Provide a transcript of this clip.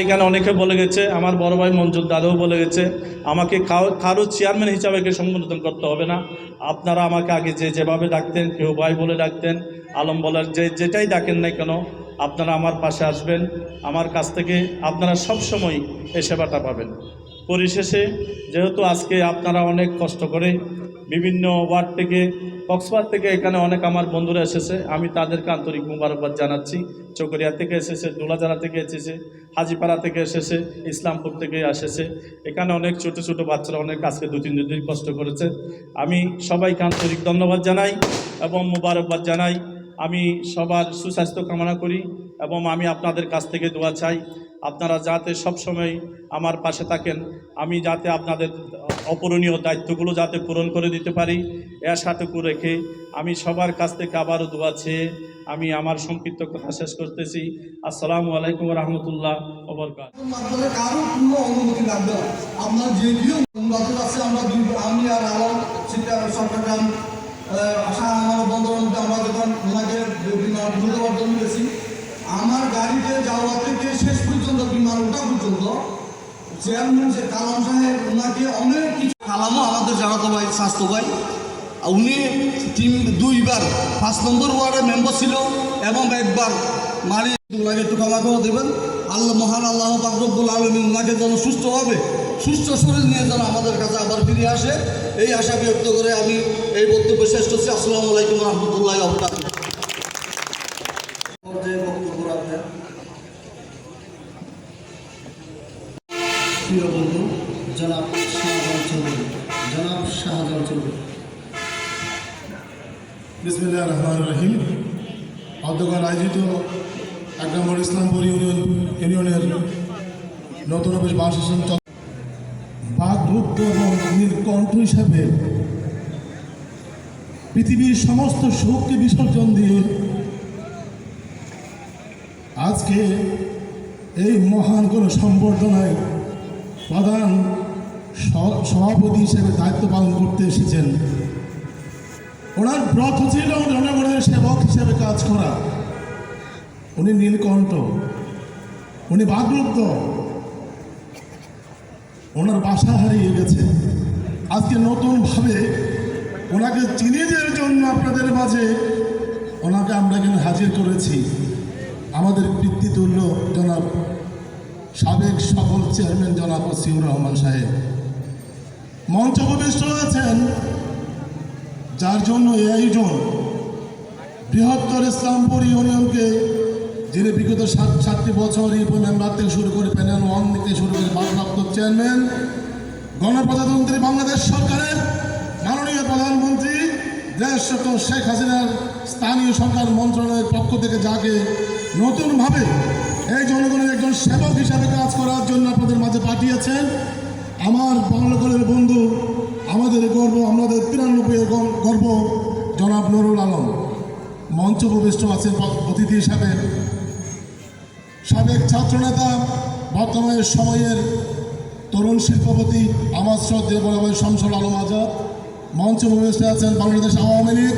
এখানে অনেকে বলে গেছে, আমার বড় ভাই মঞ্জুর দাদাও বলে গেছে, আমাকে কারও চেয়ারম্যান হিসাবে একে সম্বোধন করতে হবে না। আপনারা আমাকে আগে যে যেভাবে ডাকতেন, কেউ ভাই বলে ডাকতেন, আলম বলার যে, যেটাই ডাকেন না কেন, আপনারা আমার পাশে আসবেন। আমার কাছ থেকে আপনারা সব সময় এই সেবাটা পাবেন। পরিশেষে, যেহেতু আজকে আপনারা অনেক কষ্ট করে বিভিন্ন ওয়ার্ড থেকে কক্সবাজার থেকে এখানে অনেক আমার বন্ধুরা এসেছে। আমি তাদেরকে আন্তরিক মুবারকবাদ জানাচ্ছি। চকরিয়া থেকে এসেছে, দুলাজারা থেকে এসেছে, হাজিপাড়া থেকে এসেছে, ইসলামপুর থেকে এসেছে। এখানে অনেক ছোট ছোট বাচ্চারা অনেক আজকে দু, তিন দিন কষ্ট করেছে। আমি সবাইকে আন্তরিক ধন্যবাদ জানাই এবং মুবারকবাদ জানাই। আমি সবার সুস্বাস্থ্য কামনা করি এবং আমি আপনাদের কাছ থেকে দোয়া চাই। আপনারা যাতে সবসময় আমার পাশে থাকেন, আমি যাতে আপনাদের অপূরণীয় দায়িত্বগুলো যাতে পূরণ করে দিতে পারি, এ আশাটুকু রেখে আমি সবার কাছ থেকে আবারও দোয়া চেয়ে আমি আমার সংক্ষিপ্ত কথা শেষ করতেছি। আসসালামু আলাইকুম রহমতুল্লাহ ওবরকাত। আসা আমার বন্ধুবান্ধব আমরা যখন ওনাকে জন্য গেছি আমার গাড়িতে যাওয়া থেকে শেষ পর্যন্ত বিমান ওঠা পর্যন্ত চেয়ারম্যান যে কালাম সাহেব ওনাকে অনেক কিছু কালামও আমাদের জানাতো ভাই, স্বাস্থ্য ভাই উনি তিন দুইবার পাঁচ নম্বর ওয়ার্ডের মেম্বার ছিল এবং একবার মারি ওনাকে একটু ক্ষমাকেও দেবেন। আল্লাহ মহান আল্লাহ বাকরবুল আলমী ওনাকে যেন সুস্থ হবে সুস্থ শরীর নিয়ে যেন আমাদের কাছে আবার ফিরে আসে। এই আশা ব্যক্ত করে আমি এই বক্তব্য শেষ করছি। আসসালামু আলাইকুম রহমতুল্লাহ রাখবেন প্রিয় বন্ধু, জনাব রহমান রহিম। অধ্যক্ষণ আয়োজিত এক নম্বর ইসলামপুর ইউনিয়ন, ইউনিয়নের নতুন অফিস বাসন বাগরুদ্ধ এবং নীলকণ্ঠ হিসাবে পৃথিবীর সমস্ত সুখকে বিসর্জন দিয়ে আজকে এই মহান কোনো সম্বর্ধনায় প্রধান সভাপতি হিসেবে দায়িত্ব পালন করতে এসেছেন। ওনার ব্রত ছিল জনগণের সেবক হিসেবে কাজ করা। উনি নীলকণ্ঠ। উনি বাগরুদ্ধ। ওনার বাসা হারিয়ে গেছে। আজকে নতুনভাবে ওনাকে চিনিয়ে দেওয়ার জন্য আপনাদের মাঝে ওনাকে আমরা এখানে হাজির করেছি। আমাদের পিতৃতুল্য জনাব, সাবেক সফল চেয়ারম্যান জনাব সিউর রহমান সাহেব। মঞ্চ উপবিষ্ট আছেন, যার জন্য এই আয়োজন বৃহত্তর ইসলামপুর ইউনিয়নকে যিনি বিগত সাত সাতটি বছর ইউপি মেম্বার থেকে শুরু করে প্যানেল ওয়ান থেকে শুরু করে ভারপ্রাপ্ত চেয়ারম্যান, গণপ্রজাতন্ত্রী বাংলাদেশ সরকারের মাননীয় প্রধানমন্ত্রী দেশ শেখ হাসিনার স্থানীয় সরকার মন্ত্রণালয়ের পক্ষ থেকে যাকে নতুনভাবে এই জনগণের একজন সেবক হিসাবে কাজ করার জন্য আপনাদের মাঝে পাঠিয়েছেন, আমার বাংলাগণের বন্ধু, আমাদের গর্ব, আমাদের তিরানব্বই গর্ব জনাব নুরুল আলম। মঞ্চ উপবিষ্ট আছেন অতিথি হিসাবে। সাবেক ছাত্রনেতা বর্তমানের সময়ের তরুণ শিল্পপতি আমার শ্রদ্ধে বড় ভাই শামসুল আলম আজাদ, মঞ্চ উপবিষ্ট আছেন বাংলাদেশ আওয়ামী লীগ।